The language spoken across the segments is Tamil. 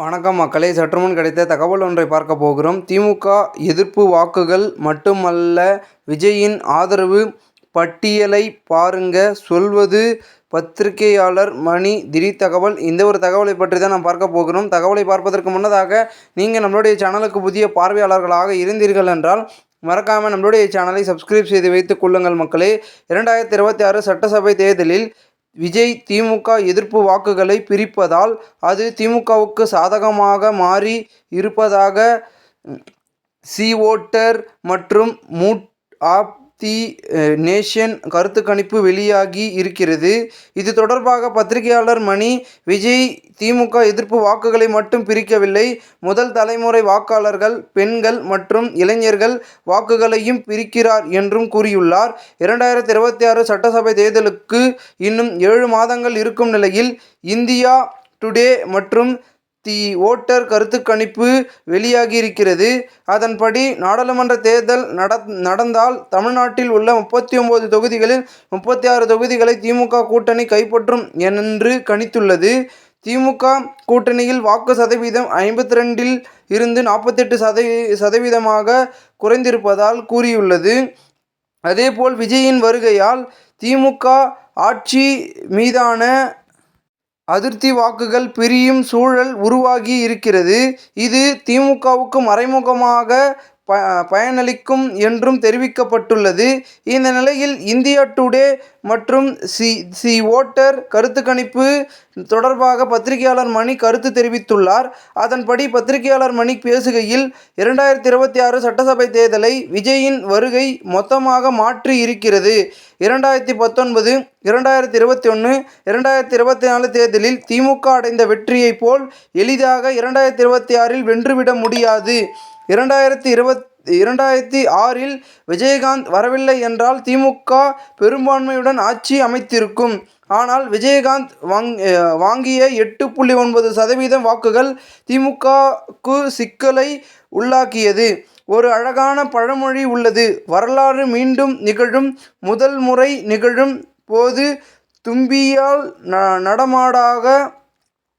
வணக்கம் மக்களே. சற்றுமுன் கிடைத்த தகவல் ஒன்றை பார்க்க போகிறோம். திமுக எதிர்ப்பு வாக்குகள் மட்டுமல்ல விஜயின் ஆதரவு பட்டியலை பாருங்க. சொல்வது பத்திரிகையாளர் மணி திடீர் தகவல். இந்த ஒரு தகவலை பற்றி தான் நாம் பார்க்க போகிறோம். தகவலை பார்ப்பதற்கு முன்னதாக நீங்கள் நம்மளுடைய சேனலுக்கு புதிய பார்வையாளர்களாக இருந்தீர்கள் என்றால் மறக்காமல் நம்மளுடைய சேனலை சப்ஸ்கிரைப் செய்து வைத்துக் கொள்ளுங்கள் மக்களே. இரண்டாயிரத்தி இருபத்தி ஆறு சட்டசபை தேர்தலில் விஜய் திமுக எதிர்ப்பு வாக்குகளை பிரிப்பதால் அது திமுகவுக்கு சாதகமாக மாறி இருப்பதாக சி ஓட்டர் மற்றும் மூட் ஆப் தி நேஷன் கருத்து கணிப்பு வெளியாகி இருக்கிறது. இது தொடர்பாக பத்திரிகையாளர் மணி விஜய் திமுக எதிர்ப்பு வாக்குகளை மட்டும் பிரிக்கவில்லை. முதல் தலைமுறை வாக்காளர்கள் பெண்கள் மற்றும் இளைஞர்கள் வாக்குகளையும் பிரிக்கிறார் என்றும் கூறியுள்ளார். இரண்டாயிரத்தி இருபத்தி ஆறு சட்டசபை தேர்தலுக்கு இன்னும் ஏழு மாதங்கள் இருக்கும் நிலையில் இந்தியா டுடே மற்றும் தி ஓட்டர் கருத்து கணிப்பு வெளியாகியிருக்கிறது. அதன்படி நாடாளுமன்ற தேர்தல் நட நடந்தால் தமிழ்நாட்டில் உள்ள முப்பத்தி ஒம்பது தொகுதிகளில் முப்பத்தி ஆறு தொகுதிகளை திமுக கூட்டணி கைப்பற்றும் என்று கணித்துள்ளது. திமுக கூட்டணியில் வாக்கு சதவீதம் ஐம்பத்தி ரெண்டில் இருந்து நாற்பத்தெட்டு சதவீ சதவீதமாக குறைந்திருப்பதால் கூறியுள்ளது. அதேபோல் விஜயின் வருகையால் திமுக ஆட்சி மீதான அதிருப்தி வாக்குகள் பிரியும் சூழல் உருவாகி இருக்கிறது. இது திமுகவுக்கு மறைமுகமாக ப பயனளிக்கும் என்றும் தெரிவிக்கப்பட்டுள்ளது. இந்த நிலையில் இந்தியா டுடே மற்றும் சி சி ஓட்டர் கருத்து கணிப்பு தொடர்பாக பத்திரிகையாளர் மணி கருத்து தெரிவித்துள்ளார். அதன்படி பத்திரிகையாளர் மணி பேசுகையில் இரண்டாயிரத்தி இருபத்தி ஆறு சட்டசபை தேர்தலை விஜயின் வருகை மொத்தமாக மாற்றி இருக்கிறது. இரண்டாயிரத்தி பத்தொன்பது இரண்டாயிரத்தி இருபத்தி ஒன்று இரண்டாயிரத்தி இருபத்தி நாலு தேர்தலில் திமுக அடைந்த வெற்றியைப் போல் எளிதாக இரண்டாயிரத்தி இருபத்தி ஆறில் வென்றுவிட முடியாது. இரண்டாயிரத்தி இருபத் இரண்டாயிரத்தி ஆறில் விஜயகாந்த் வரவில்லை என்றால் திமுக பெரும்பான்மையுடன் ஆட்சி அமைத்திருக்கும். ஆனால் விஜயகாந்த் வாங் வாங்கிய எட்டு புள்ளி ஒன்பது சதவீதம் வாக்குகள் திமுகக்கு சிக்கலை உள்ளாக்கியது. ஒரு அழகான பழமொழி உள்ளது. வரலாறு மீண்டும் நிகழும் முதல் முறை நிகழும் போது தும்பியால் ந நடமாடாக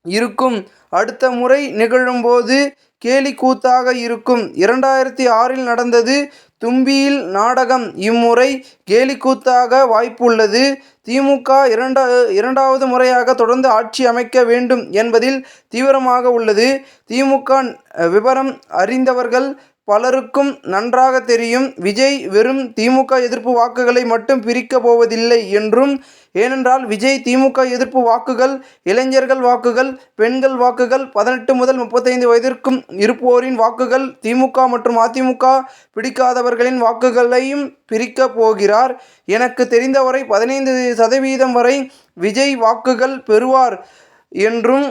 இருக்கும். அடுத்த முறை நிகழும்போது கேலிக்கூத்தாக இருக்கும். இரண்டாயிரத்தி ஆறில் நடந்தது தும்பியில் நாடகம். இம்முறை கேலிக்கூத்தாக வாய்ப்புள்ளது. திமுக இரண்டா இரண்டாவது முறையாக தொடர்ந்து ஆட்சி அமைக்க வேண்டும் என்பதில் தீவிரமாக உள்ளது. திமுக விவரம் அறிந்தவர்கள் பலருக்கும் நன்றாக தெரியும். விஜய் வெறும் திமுக எதிர்ப்பு வாக்குகளை மட்டும் பிரிக்கப் போவதில்லை என்றும் ஏனென்றால் விஜய் திமுக எதிர்ப்பு வாக்குகள் இளைஞர்கள் வாக்குகள் பெண்கள் வாக்குகள் பதினெட்டு முதல் முப்பத்தைந்து வயதிற்கும் இருப்போரின் வாக்குகள் திமுக மற்றும் அதிமுக பிடிக்காதவர்களின் வாக்குகளையும் பிரிக்கப் போகிறார். எனக்கு தெரிந்தவரை பதினைந்து சதவீதம் வரை விஜய் வாக்குகள் பெறுவார் என்றும்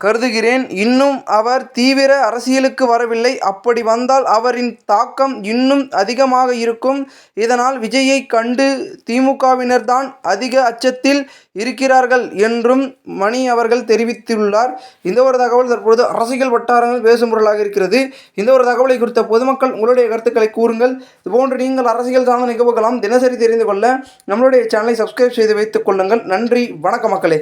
கருதுகிறேன். இன்னும் அவர் தீவிர அரசியலுக்கு வரவில்லை. அப்படி வந்தால் அவரின் தாக்கம் இன்னும் அதிகமாக இருக்கும். இதனால் விஜயை கண்டு திமுகவினர் தான் அதிக அச்சத்தில் இருக்கிறார்கள் என்றும் மணி அவர்கள் தெரிவித்துள்ளார். இந்த ஒரு தகவல் தற்பொழுது அரசியல் வட்டாரங்கள் பேசும் பொருளாக இருக்கிறது. இந்த ஒரு தகவலை குறித்த பொதுமக்கள் உங்களுடைய கருத்துக்களை கூறுங்கள். இதுபோன்று நீங்கள் அரசியல் சார்ந்த நிகழ்வுகளாம் தினசரி தெரிந்து கொள்ள நம்மளுடைய சேனலை சப்ஸ்கிரைப் செய்து வைத்துக் கொள்ளுங்கள். நன்றி. வணக்க மக்களே.